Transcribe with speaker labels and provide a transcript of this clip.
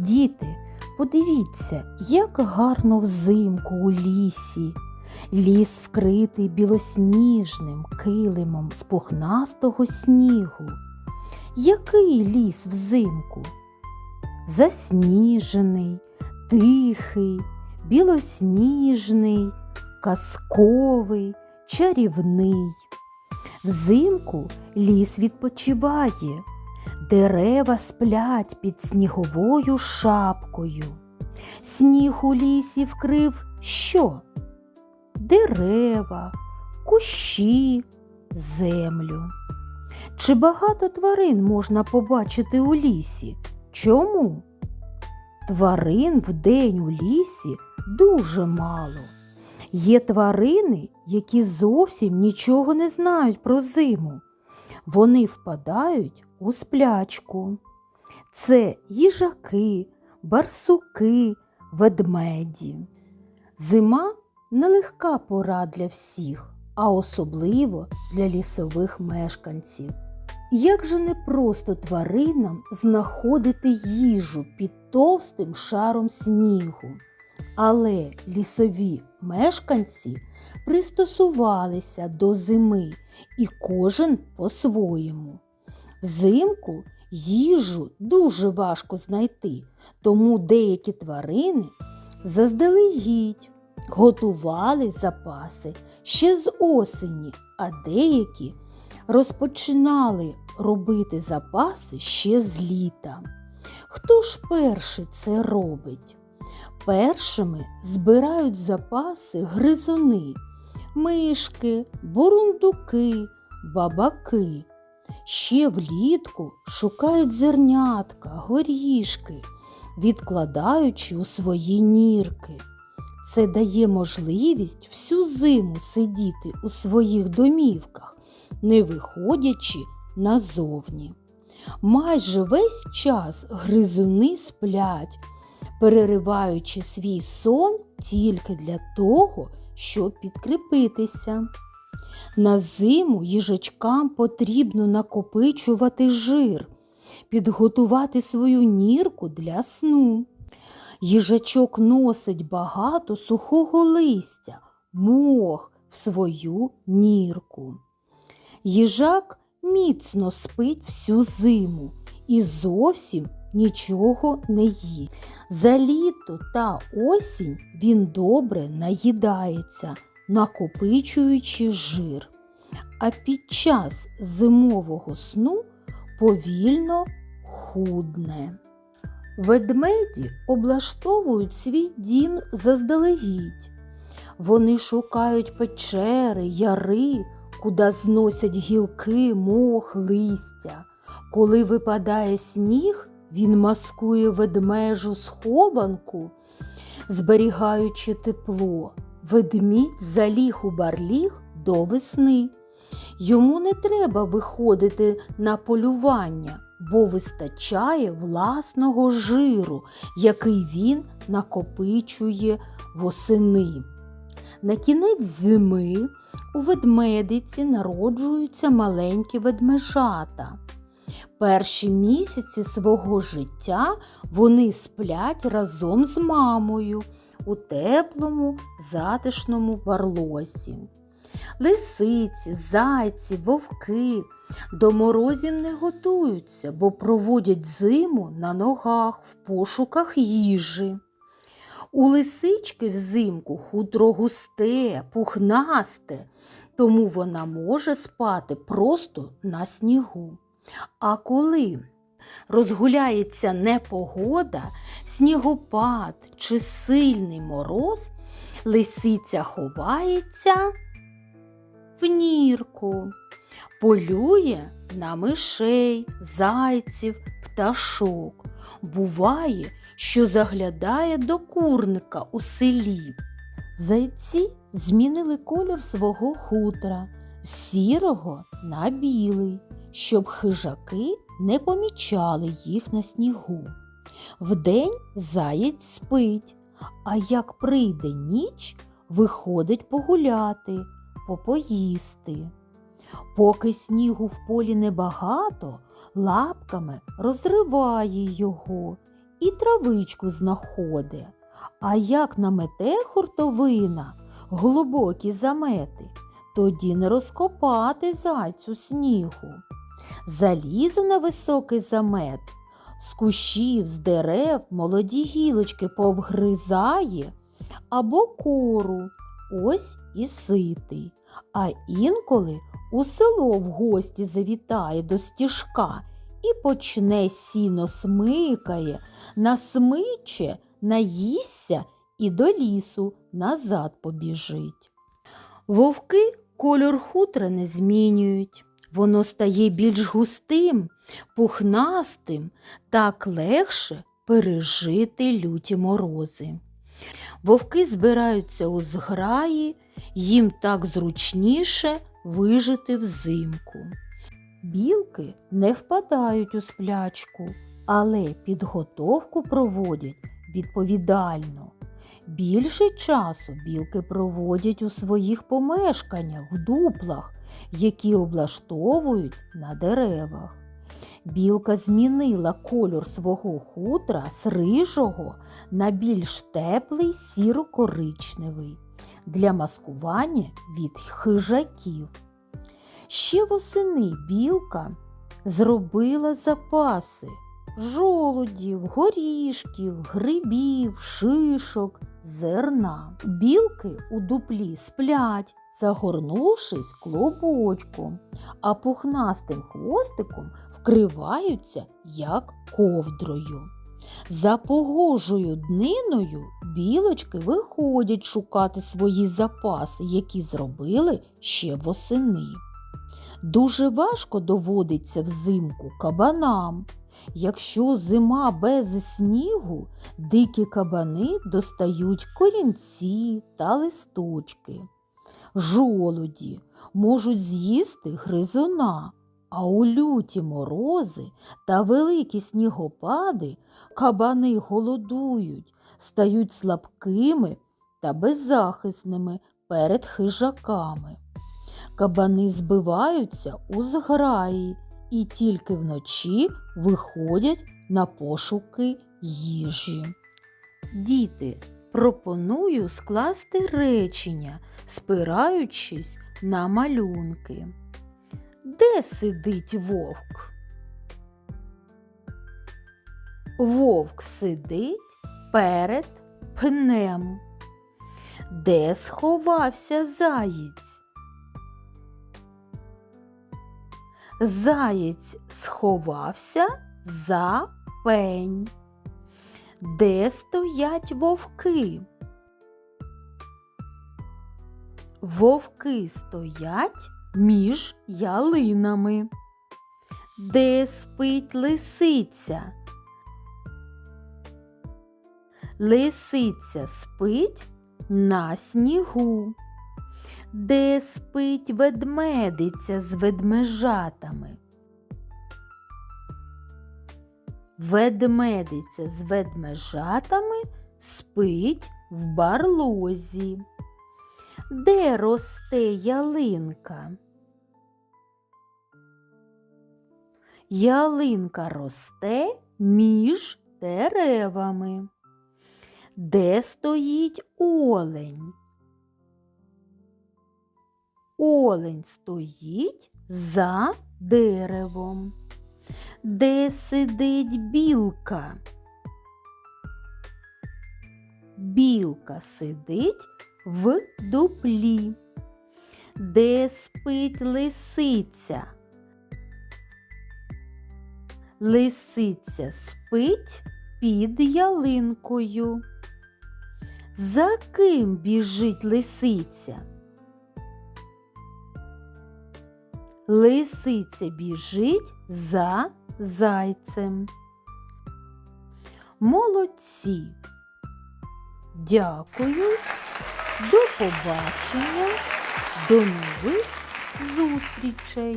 Speaker 1: Діти, подивіться, як гарно взимку у лісі. Ліс вкритий білосніжним килимом з пухнастого снігу. Який ліс взимку? Засніжений, тихий, білосніжний, казковий, чарівний. Взимку ліс відпочиває, дерева сплять під сніговою шапкою. Сніг у лісі вкрив що? Дерева, кущі, землю. Чи багато тварин можна побачити у лісі? Чому? Тварин вдень у лісі дуже мало. Є тварини, які зовсім нічого не знають про зиму. Вони впадають у сплячку. Це їжаки, барсуки, ведмеді. Зима нелегка пора для всіх, а особливо для лісових мешканців. Як же непросто тваринам знаходити їжу під товстим шаром снігу. Але лісові мешканці пристосувалися до зими і кожен по-своєму. Взимку їжу дуже важко знайти, тому деякі тварини заздалегідь готували запаси ще з осені, а деякі розпочинали робити запаси ще з літа. Хто ж перший це робить? Першими збирають запаси гризуни, мишки, бурундуки, бабаки. Ще влітку шукають зернятка, горішки, відкладаючи у свої нірки. Це дає можливість всю зиму сидіти у своїх домівках, не виходячи назовні. Майже весь час гризуни сплять, перериваючи свій сон тільки для того, щоб підкріпитися. На зиму їжачкам потрібно накопичувати жир, підготувати свою нірку для сну. Їжачок носить багато сухого листя, мох в свою нірку. Їжак міцно спить всю зиму і зовсім нічого не їсть. За літо та осінь він добре наїдається, накопичуючи жир. А під час зимового сну повільно худне. Ведмеді облаштовують свій дім заздалегідь. Вони шукають печери, яри, куди зносять гілки, мох, листя. Коли випадає сніг, він маскує ведмежу схованку, зберігаючи тепло. Ведмідь заліг у барліг до весни. Йому не треба виходити на полювання, бо вистачає власного жиру, який він накопичує восени. На кінець зими у ведмедиці народжуються маленькі ведмежата. Перші місяці свого життя вони сплять разом з мамою у теплому, затишному барлозі. Лисиці, зайці, вовки до морозів не готуються, бо проводять зиму на ногах в пошуках їжі. У лисички взимку хутро густе, пухнасте, тому вона може спати просто на снігу. А коли розгуляється непогода, снігопад чи сильний мороз, лисиця ховається в нірку, полює на мишей, зайців, пташок. Буває, що заглядає до курника у селі. Зайці змінили колір свого хутра сірого на білий, щоб хижаки не помічали їх на снігу. Вдень заєць спить, а як прийде ніч, виходить погуляти, попоїсти. Поки снігу в полі небагато, лапками розриває його і травичку знаходить. А як намете хуртовина глибокі замети, тоді не розкопати зайцю снігу. Залізе на високий замет, з кущів, з дерев молоді гілочки пообгризає або кору, ось і ситий. А інколи у село в гості завітає до стіжка і почне сіно смикає, насмиче, наїсться і до лісу назад побіжить. Вовки кольор хутра не змінюють. Воно стає більш густим, пухнастим, так легше пережити люті морози. Вовки збираються у зграї, їм так зручніше вижити взимку. Білки не впадають у сплячку, але підготовку проводять відповідально. Більше часу білки проводять у своїх помешканнях, в дуплах, які облаштовують на деревах. Білка змінила кольор свого хутра з рижого на більш теплий сіро-коричневий для маскування від хижаків. Ще восени білка зробила запаси жолудів, горішків, грибів, шишок, зерна. Білки у дуплі сплять, загорнувшись клубочком, а пухнастим хвостиком вкриваються як ковдрою. За погожою дниною білочки виходять шукати свої запаси, які зробили ще восени. Дуже важко доводиться взимку кабанам. Якщо зима без снігу, дикі кабани достають корінці та листочки. Жолуді можуть з'їсти гризуна, а у люті морози та великі снігопади кабани голодують, стають слабкими та беззахисними перед хижаками. Кабани збиваються у зграї і тільки вночі виходять на пошуки їжі. Діти, пропоную скласти речення, спираючись на малюнки. Де сидить вовк? Вовк сидить перед пнем. Де сховався заєць? Заєць сховався за пень. Де стоять вовки? Вовки стоять між ялинами. Де спить лисиця? Лисиця спить на снігу. Де спить ведмедиця з ведмежатами? Ведмедиця з ведмежатами спить в барлозі. Де росте ялинка? Ялинка росте між деревами. Де стоїть олень? Олень стоїть за деревом. Де сидить білка? Білка сидить в дуплі. Де спить лисиця? Лисиця спить під ялинкою. За ким біжить лисиця? Лисиця біжить за зайцем. Молодці. Дякую. До побачення. До нових зустрічей.